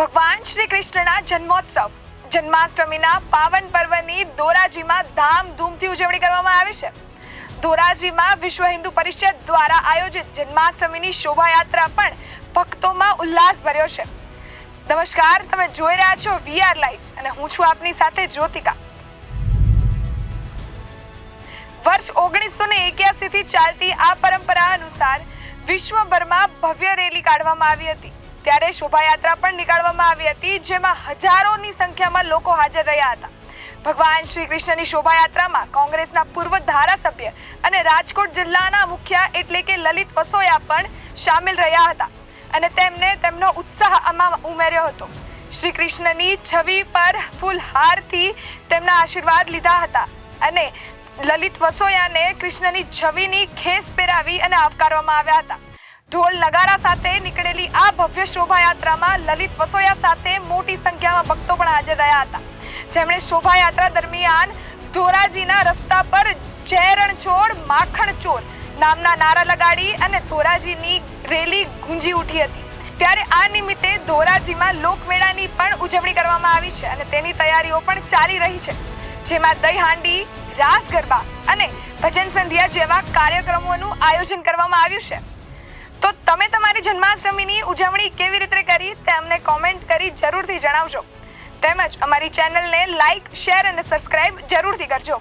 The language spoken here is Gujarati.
ભગવાન શ્રી કૃષ્ણના જન્મોત્સવ, જન્માષ્ટમીના પાવન પર્વની ધોરાજીમાં ધામધૂમથી ઉજવણી કરવામાં આવે છે. ધોરાજીમાં વિશ્વ હિન્દુ પરિષદ દ્વારા આયોજિત જન્માષ્ટમીની શોભાયાત્રા પણ ભક્તોમાં ઉલ્લાસ ભર્યો છે. નમસ્કાર, તમે જોઈ રહ્યા છો વીઆર લાઈવ અને હું છું આપની સાથે જ્યોતિકા. વર્ષ ઓગણીસો ને એક્યાસી થી ચાલતી આ પરંપરા અનુસાર વિશ્વભરમાં ભવ્ય રેલી કાઢવામાં આવી હતી. ત્યારે શોભાયાત્રા પણ નીકાળવામાં આવી હતી, જેમાં હજારોની સંખ્યામાં લોકો હાજર રહ્યા હતા. ભગવાન શ્રી કૃષ્ણની શોભાયાત્રામાં કોંગ્રેસના પૂર્વ ધારાસભ્ય અને રાજકોટ જિલ્લાના મુખ્ય એટલે કે લલિત વસોયા પણ સામેલ રહ્યા હતા અને તેમને તેમનો ઉત્સાહ આમાં ઉમેર્યો હતો. શ્રી કૃષ્ણની છવી પર ફૂલહારથી તેમના આશીર્વાદ લીધા હતા અને લલિત વસોયાને કૃષ્ણની છવીની ખેસ પહેરાવી અને આવકારવામાં આવ્યા હતા. ઢોલ નગારા સાથે નીકળેલી આ ભવ્ય શોભાયાત્રામાં લલિત વસોયા સાથે મોટી સંખ્યામાં ભક્તો પણ હાજર રહ્યા હતા. જેમણે શોભાયાત્રા દરમિયાન ધોરાજીના રસ્તા પર જય છોડ, માખણ ચોર નામના નારા લગાડી અને ધોરાજીની રેલી ગુંજી ઉઠી હતી. ત્યારે આ નિમિત્તે ધોરાજીમાં લોકમેળાની પણ ઉજવણી કરવામાં આવી છે અને તેની તૈયારીઓ પણ ચાલી રહી છે. જેમાં દહીં હાંડી રાસ ગરબા અને ભજન સંધ્યા જેવા કાર્યક્રમોનું આયોજન કરવામાં આવ્યું છે. તો તમે તમારી જન્માષ્ટમીની ઉજવણી કેવી રીતે કરી તે અમને કોમેન્ટ કરી જરૂરથી જણાવજો. તેમજ અમારી ચેનલને લાઈક શેર અને સબસ્ક્રાઇબ જરૂરથી કરજો.